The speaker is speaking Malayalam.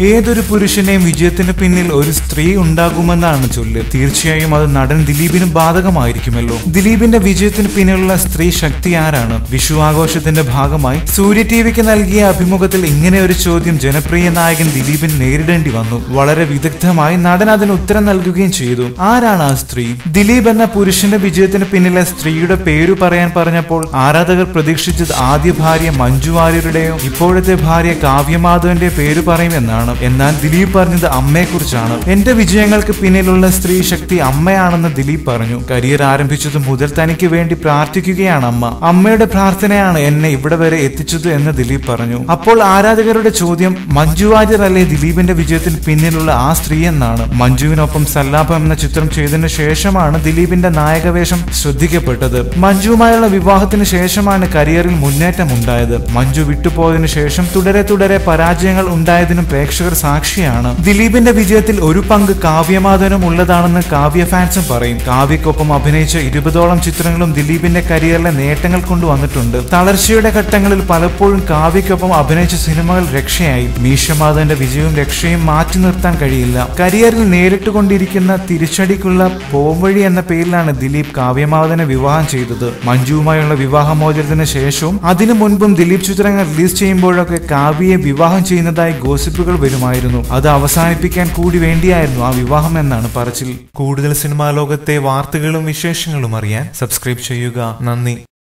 ഏതൊരു പുരുഷനെയും വിജയത്തിന് പിന്നിൽ ഒരു സ്ത്രീ ഉണ്ടാകുമെന്നാണ് ചൊല്ല്. തീർച്ചയായും അത് നടൻ ദിലീപിനും ബാധകമായിരിക്കുമല്ലോ. ദിലീപിന്റെ വിജയത്തിന് പിന്നിലുള്ള സ്ത്രീ ശക്തി ആരാണ്? വിഷു ആഘോഷത്തിന്റെ ഭാഗമായി സൂര്യ ടിവിക്ക് നൽകിയ അഭിമുഖത്തിൽ ഇങ്ങനെ ഒരു ചോദ്യം ജനപ്രിയ നായകൻ ദിലീപിന് നേരിടേണ്ടി വന്നു. വളരെ വിദഗ്ധമായി നടൻ അതിന് ഉത്തരം നൽകുകയും ചെയ്തു. ആരാണ് ആ സ്ത്രീ? ദിലീപ് എന്ന പുരുഷന്റെ വിജയത്തിന് പിന്നിലെ സ്ത്രീയുടെ പേരു പറയാൻ പറഞ്ഞപ്പോൾ ആരാധകർ പ്രതീക്ഷിച്ചത് ആദ്യ ഭാര്യ മഞ്ജു വാര്യരുടെയോ ഇപ്പോഴത്തെ ഭാര്യ കാവ്യമാധവന്റെ പേര് പറയുമെന്നാണ് എന്നാൽ ദിലീപ് പറഞ്ഞത് അമ്മയെക്കുറിച്ചാണ്. എന്റെ വിജയങ്ങൾക്ക് പിന്നിലുള്ള സ്ത്രീ ശക്തി അമ്മയാണെന്ന് ദിലീപ് പറഞ്ഞു. കരിയർ ആരംഭിച്ചതു മുതൽ തനിക്ക് വേണ്ടി പ്രാർത്ഥിക്കുകയാണ് അമ്മ. അമ്മയുടെ പ്രാർത്ഥനയാണ് എന്നെ ഇവിടെ വരെ എത്തിച്ചത് എന്ന് ദിലീപ് പറഞ്ഞു. അപ്പോൾ ആരാധകരുടെ ചോദ്യം മഞ്ജു വാര്യർ അല്ലേ ദിലീപിന്റെ വിജയത്തിന് പിന്നിലുള്ള ആ സ്ത്രീ എന്നാണ്. മഞ്ജുവിനൊപ്പം സല്ലാപം എന്ന ചിത്രം ചെയ്തതിനു ശേഷമാണ് ദിലീപിന്റെ നായകവേഷം ശ്രദ്ധിക്കപ്പെട്ടത്. മഞ്ജുവുമായുള്ള വിവാഹത്തിന് ശേഷമാണ് കരിയറിൽ മുന്നേറ്റം ഉണ്ടായത് മഞ്ജു വിട്ടുപോയതിനു ശേഷം തുടരെ തുടരെ പരാജയങ്ങൾ ഉണ്ടായതിനും പ്രേക്ഷകർ സാക്ഷിയാണ്. ദിലീപിന്റെ വിജയത്തിൽ ഒരു പങ്ക് കാവ്യമാധവനും ഉള്ളതാണെന്ന് കാവ്യ ഫാൻസും പറയും. കാവ്യക്കൊപ്പം അഭിനയിച്ച ഇരുപതോളം ചിത്രങ്ങളും ദിലീപിന്റെ കരിയറിലെ നേട്ടങ്ങൾ കൊണ്ടുവന്നിട്ടുണ്ട്. തളർച്ചയുടെ ഘട്ടങ്ങളിൽ പലപ്പോഴും കാവ്യക്കൊപ്പം അഭിനയിച്ച സിനിമകൾ രക്ഷയായി. മീശമാധവന്റെ വിജയവും രക്ഷയും മാറ്റി നിർത്താൻ കഴിയില്ല. കരിയറിൽ നേരിട്ട് കൊണ്ടിരിക്കുന്ന തിരിച്ചടിക്കുള്ള പോംവഴി എന്ന പേരിലാണ് ദിലീപ് കാവ്യമാധവനെ വിവാഹം ചെയ്തത്. മഞ്ജുവുമായുള്ള വിവാഹമോചനത്തിന് ശേഷവും അതിനു മുൻപും ദിലീപ് ചിത്രങ്ങൾ റിലീസ് ചെയ്യുമ്പോഴൊക്കെ കാവ്യയെ വിവാഹം ചെയ്യുന്നതായി ഗോസിപ്പുകൾ വരുമായിരുന്നു. അത് അവസാനിപ്പിക്കാൻ കൂടി വേണ്ടിയായിരുന്നു ആ വിവാഹം എന്നാണ് പറച്ചിൽ. കൂടുതൽ സിനിമാ ലോകത്തെ വാർത്തകളും വിശേഷങ്ങളും അറിയാൻ സബ്സ്ക്രൈബ് ചെയ്യുക. നന്ദി.